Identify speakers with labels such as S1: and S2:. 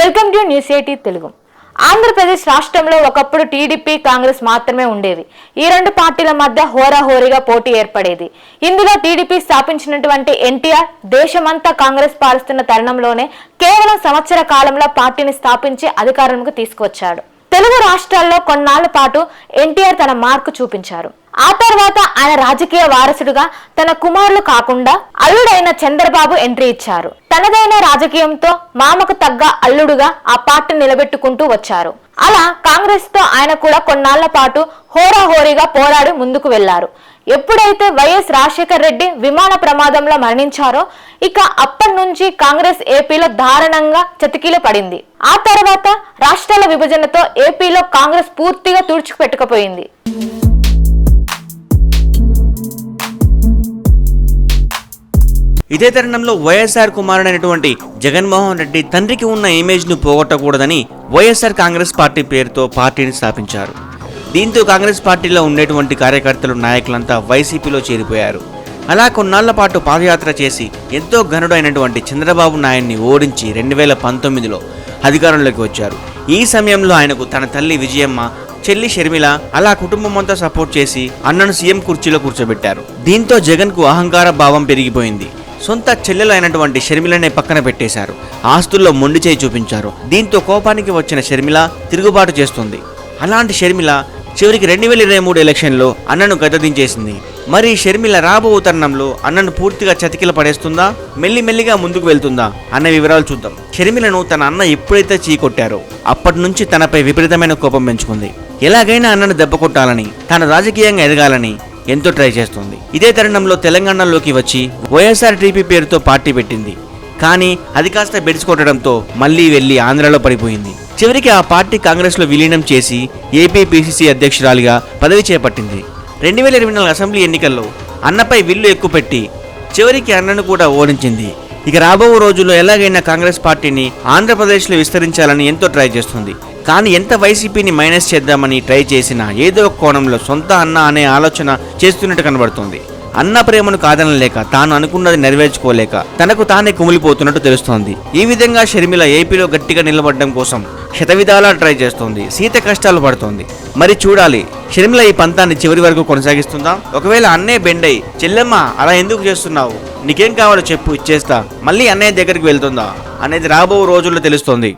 S1: Welcome to news eighty Telugu. Andhra Pradesh రాష్ట్రంలో ఒకప్పుడు TDP Congress మాత్రమే ఉండేవి. ఈ రెండు పార్టీల మధ్య హోరాహోరీగా పోటీ ఏర్పడేది. ఇందులో టీడీపీ స్థాపించినటువంటి ఎన్టీఆర్ దేశమంతా కాంగ్రెస్ పాలిస్తున్న తరుణంలోనే కేవలం సంవత్సర కాలంలో పార్టీని స్థాపించి అధికారంకు తీసుకువచ్చాడు. తెలుగు రాష్ట్రాల్లో కొన్నాళ్ళ పాటు ఎన్టీఆర్ తన మార్కు చూపించారు. ఆ తర్వాత ఆయన రాజకీయ వారసుడుగా తన కుమారులు కాకుండా అల్లుడైన చంద్రబాబు ఎంట్రీ ఇచ్చారు. తనదైన రాజకీయంతో మామకు తగ్గ అల్లుడుగా ఆ పార్టీ నిలబెట్టుకుంటూ వచ్చారు. అలా కాంగ్రెస్తో ఆయన కూడా కొన్నాళ్ళ పాటు హోరాహోరీగా పోరాడి ముందుకు వెళ్ళారు. ఎప్పుడైతే వైఎస్ రాజశేఖర్ రెడ్డి విమాన ప్రమాదంలో మరణించారో ఇక అప్పటి నుంచి కాంగ్రెస్ ఏపీలో దారుణంగా చతికిల పడింది. ఆ తర్వాత రాష్ట్రాల విభజనతో ఏపీలో కాంగ్రెస్ పూర్తిగా తుడుచుకుపెట్టుకుపోయింది
S2: ఇదే తరుణంలో వైఎస్ఆర్ కుమారుడైనటువంటి జగన్మోహన్ రెడ్డి తండ్రికి ఉన్న ఇమేజ్ను పోగొట్టకూడదని వైఎస్ఆర్ కాంగ్రెస్ పార్టీ పేరుతో పార్టీని స్థాపించారు. దీంతో కాంగ్రెస్ పార్టీలో ఉండేటువంటి కార్యకర్తలు నాయకులంతా వైసీపీలో చేరిపోయారు. అలా కొన్నాళ్ళ పాటు పాదయాత్ర చేసి ఎంతో ఘనుడైనటువంటి చంద్రబాబు నాయుడిని ఓడించి రెండు వేల పంతొమ్మిదిలో అధికారంలోకి వచ్చారు. ఈ సమయంలో ఆయనకు తన తల్లి విజయమ్మ చెల్లి షర్మిల అలా కుటుంబం అంతా సపోర్ట్ చేసి అన్నను సీఎం కుర్చీలో కూర్చోబెట్టారు. దీంతో జగన్కు అహంకార భావం పెరిగిపోయింది. సొంత చెల్లెలు అయినటువంటి షర్మిలనే పక్కన పెట్టేశారు. ఆస్తుల్లో మొండి చేయి చూపించారు. దీంతో కోపానికి వచ్చిన షర్మిల తిరుగుబాటు చేస్తుంది. అలాంటి షర్మిల చివరికి రెండు వేల ఇరవై మూడు ఎలక్షన్లో అన్నను గద్దదించేసింది మరి షర్మిల రాబో తరుణంలో అన్నను పూర్తిగా చతికిల పడేస్తుందా? మెల్లిమెల్లిగా ముందుకు వెళ్తుందా? అన్న వివరాలు చూద్దాం. షర్మిలను తన అన్న ఎప్పుడైతే చీకొట్టారో అప్పటి నుంచి తనపై విపరీతమైన కోపం పెంచుకుంది. ఎలాగైనా అన్నను దెబ్బ కొట్టాలని తాను రాజకీయంగా ఎదగాలని ఎంతో ట్రై చేస్తుంది. ఇదే తరుణంలో తెలంగాణలోకి వచ్చి వైఎస్ఆర్ టీపీ పేరుతో పార్టీ పెట్టింది. కానీ అది కాస్త బెడిసికొట్టడంతో మళ్ళీ వెళ్ళి ఆంధ్రాలో పడిపోయింది. చివరికి ఆ పార్టీ కాంగ్రెస్లో విలీనం చేసి ఏపీ పిసిసి అధ్యక్షురాలిగా పదవి చేపట్టింది. రెండు వేల ఇరవై నాలుగు అసెంబ్లీ ఎన్నికల్లో అన్నపై విల్లు ఎక్కుపెట్టి చివరికి అన్నను కూడా ఓడించింది. ఇక రాబో రోజుల్లో ఎలాగైనా కాంగ్రెస్ పార్టీని ఆంధ్రప్రదేశ్లో విస్తరించాలని ఎంతో ట్రై చేస్తుంది. కానీ ఎంత వైసీపీని మైనస్ చేద్దామని ట్రై చేసినా ఏదో ఒక కోణంలో సొంత అన్న అనే ఆలోచన చేస్తున్నట్టు కనబడుతుంది. అన్న ప్రేమను కాదనలేక తాను అనుకున్నది నెరవేర్చుకోలేక తనకు తానే కుమిలిపోతున్నట్టు తెలుస్తోంది. ఈ విధంగా షర్మిల ఏపీలో గట్టిగా నిలబడడం కోసం శతవిధాలా ట్రై చేస్తోంది. సీత కష్టాలు పడుతోంది. మరి చూడాలి షర్మిల ఈ పంతాన్ని చివరి వరకు కొనసాగిస్తుందా? ఒకవేళ అన్నే బెండై చెల్లెమ్మ అలా ఎందుకు చేస్తున్నావు? నీకేం కావాలో చెప్పు ఇచ్చేస్తా. మళ్ళీ అన్నయ్య దగ్గరికి వెళ్తుందా? అనేది రాబో రోజుల్లో తెలుస్తోంది.